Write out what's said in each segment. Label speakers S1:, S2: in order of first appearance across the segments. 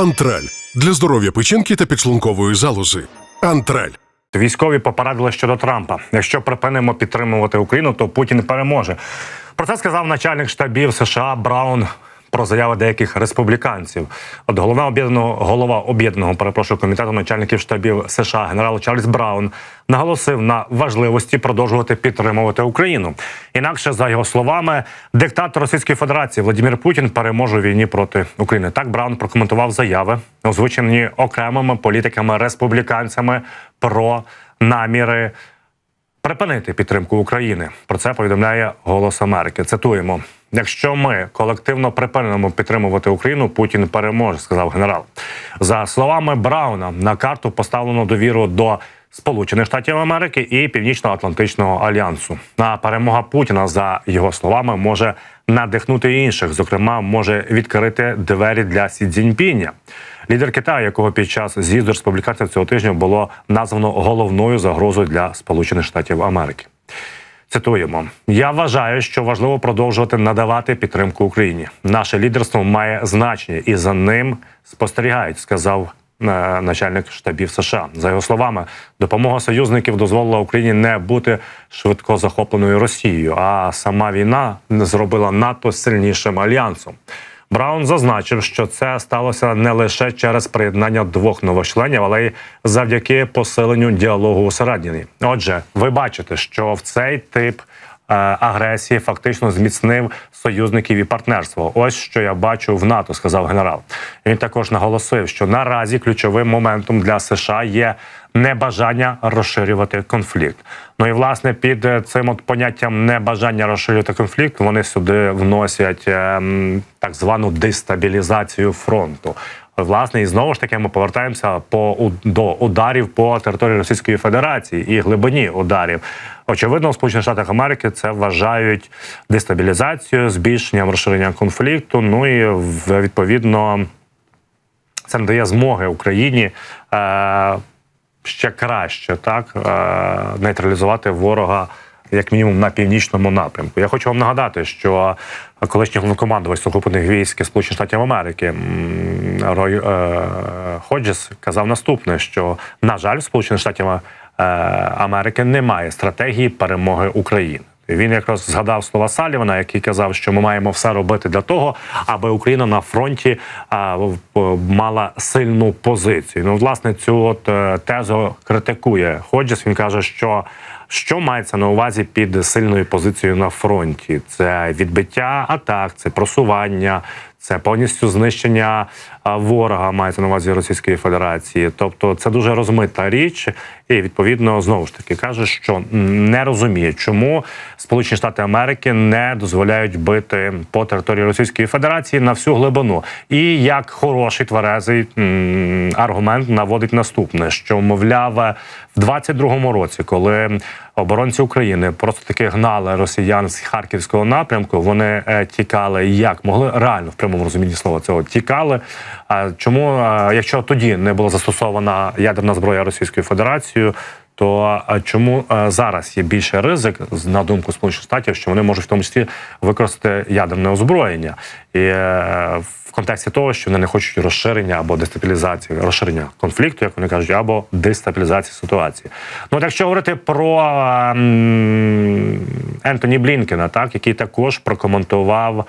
S1: Антраль для здоров'я печінки та підшлункової залози. Антраль.
S2: Військові попередили щодо Трампа. Якщо припинимо підтримувати Україну, то Путін переможе. Про це сказав начальник штабів США Браун. Про заяви деяких республіканців. От голова об'єднаного голова об'єднаного перепрошую комітету начальників штабів США генерал Чарльз Браун наголосив на важливості продовжувати підтримувати Україну. Інакше, за його словами, диктатор Російської Федерації Владимир Путін переможе у війні проти України. Так Браун прокоментував заяви, озвучені окремими політиками республіканцями про наміри припинити підтримку України. Про це повідомляє Голос Америки. Цитуємо: якщо ми колективно припинимо підтримувати Україну, Путін переможе, сказав генерал. За словами Брауна, на карту поставлено довіру до. Сполучених Штатів Америки і Північно-Атлантичного альянсу на перемога Путіна, за його словами, може надихнути інших. Зокрема, може відкрити двері для Сі Цзіньпіня. Лідер Китаю, якого під час з'їзду республіканців цього тижня було названо головною загрозою для Сполучених Штатів Америки. Цитуємо: я вважаю, що важливо продовжувати надавати підтримку Україні. Наше лідерство має значення і за ним спостерігають, сказав начальник штабів США. За його словами, допомога союзників дозволила Україні не бути швидко захопленою Росією, а сама війна зробила НАТО сильнішим альянсом. Браун зазначив, що це сталося не лише через приєднання двох нових членів, але й завдяки посиленню діалогу усередині. Отже, ви бачите, що в цей тип агресії фактично зміцнив союзників і партнерство. Ось що я бачу в НАТО, сказав генерал. Він також наголосив, що наразі ключовим моментом для США є небажання розширювати конфлікт. Ну і власне під е, цим от поняттям небажання розширювати конфлікт вони сюди вносять ем, так звану дестабілізацію фронту. Власне, і знову ж таки ми повертаємося по до ударів по території Російської Федерації і глибині ударів. Очевидно, в Сполучених Штатах Америки це вважають дестабілізацією, збільшенням розширення конфлікту. Ну і відповідно це надає змоги Україні е, ще краще так е, нейтралізувати ворога. Як мінімум на північному напрямку. Я хочу вам нагадати, що колишній головнокомандувач сухопутних військ Сполучених Штатів Америки Рой е, Ходжес казав наступне: що на жаль, в Сполучених Штатів е, Америки немає стратегії перемоги України. Він якраз згадав слова Салівана, який казав, що ми маємо все робити для того, аби Україна на фронті а, в- мала сильну позицію. Ну, власне, цю от е, тезу критикує Ходжес. Він каже, що що мається на увазі під сильною позицією на фронті? Це відбиття атак, це просування, це повністю знищення ворога. Мається на увазі Російської Федерації. Тобто, це дуже розмита річ, і відповідно знову ж таки каже, що не розуміє, чому Сполучені Штати Америки не дозволяють бити по території Російської Федерації на всю глибину. І як хороший тверезий аргумент наводить наступне: що мовляв, в 22-му році, коли оборонці України просто таки гнали росіян з харківського напрямку, вони е, тікали як могли реально в прямому розумінні слова цього тікали. А чому, якщо тоді не була застосована ядерна зброя Російською Федерацією? То чому е, зараз є більше ризик, на думку Сполучених Штатів, що вони можуть в тому числі використати ядерне озброєння, і е, в контексті того, що вони не хочуть розширення або дестабілізації, розширення конфлікту, як вони кажуть, або дестабілізації ситуації. Ну от якщо говорити про ем, Ентоні Блінкена, так який також прокоментував.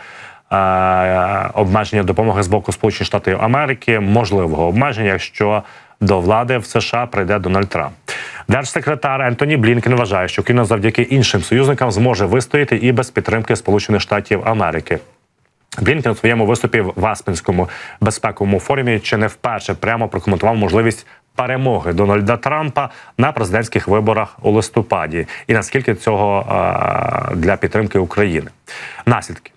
S2: е, Обмеження допомоги з боку Сполучених Штатів Америки, можливого обмеження, якщо до влади в США прийде Дональд Трамп. Держсекретар Ентоні Блінкен вважає, що Україна завдяки іншим союзникам зможе вистояти і без підтримки Сполучених Штатів Америки. Блінкен у своєму виступі в Аспенському безпековому форумі чи не вперше прямо прокоментував можливість перемоги Дональда Трампа на президентських виборах у листопаді, і наскільки цього е, для підтримки України. Наслідки.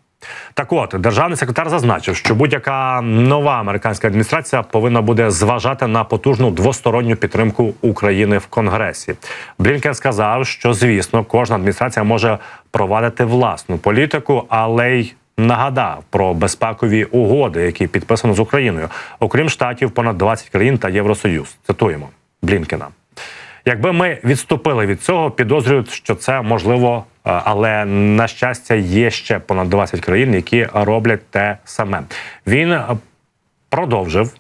S2: Так от, державний секретар зазначив, що будь-яка нова американська адміністрація повинна буде зважати на потужну двосторонню підтримку України в Конгресі. Блінкен сказав, що звісно кожна адміністрація може провадити власну політику, але й нагадав про безпекові угоди, які підписано з Україною. Окрім штатів, понад 20 країн та Євросоюз. Цитуємо Блінкена. Якби ми відступили від цього, підозрюють, що це можливо, е, але на щастя є ще понад 20 країн, які роблять те саме. Він е, продовжив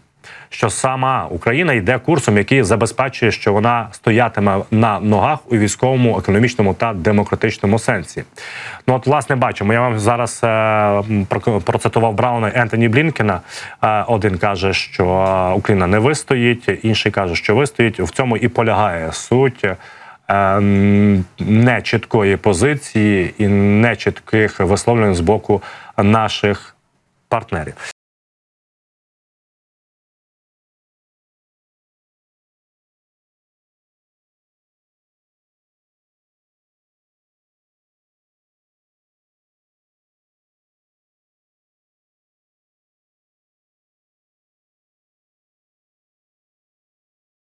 S2: що сама Україна йде курсом, який забезпечує, що вона стоятиме на ногах у військовому, економічному та демократичному сенсі. Ну от, власне, бачимо. Я вам зараз е, процитував Брауна Ентоні Блінкена. Е, один каже, що е, Україна не вистоїть, інший каже, що вистоїть. В цьому і полягає суть. е, Нечіткої позиції і нечітких висловлень з боку наших партнерів.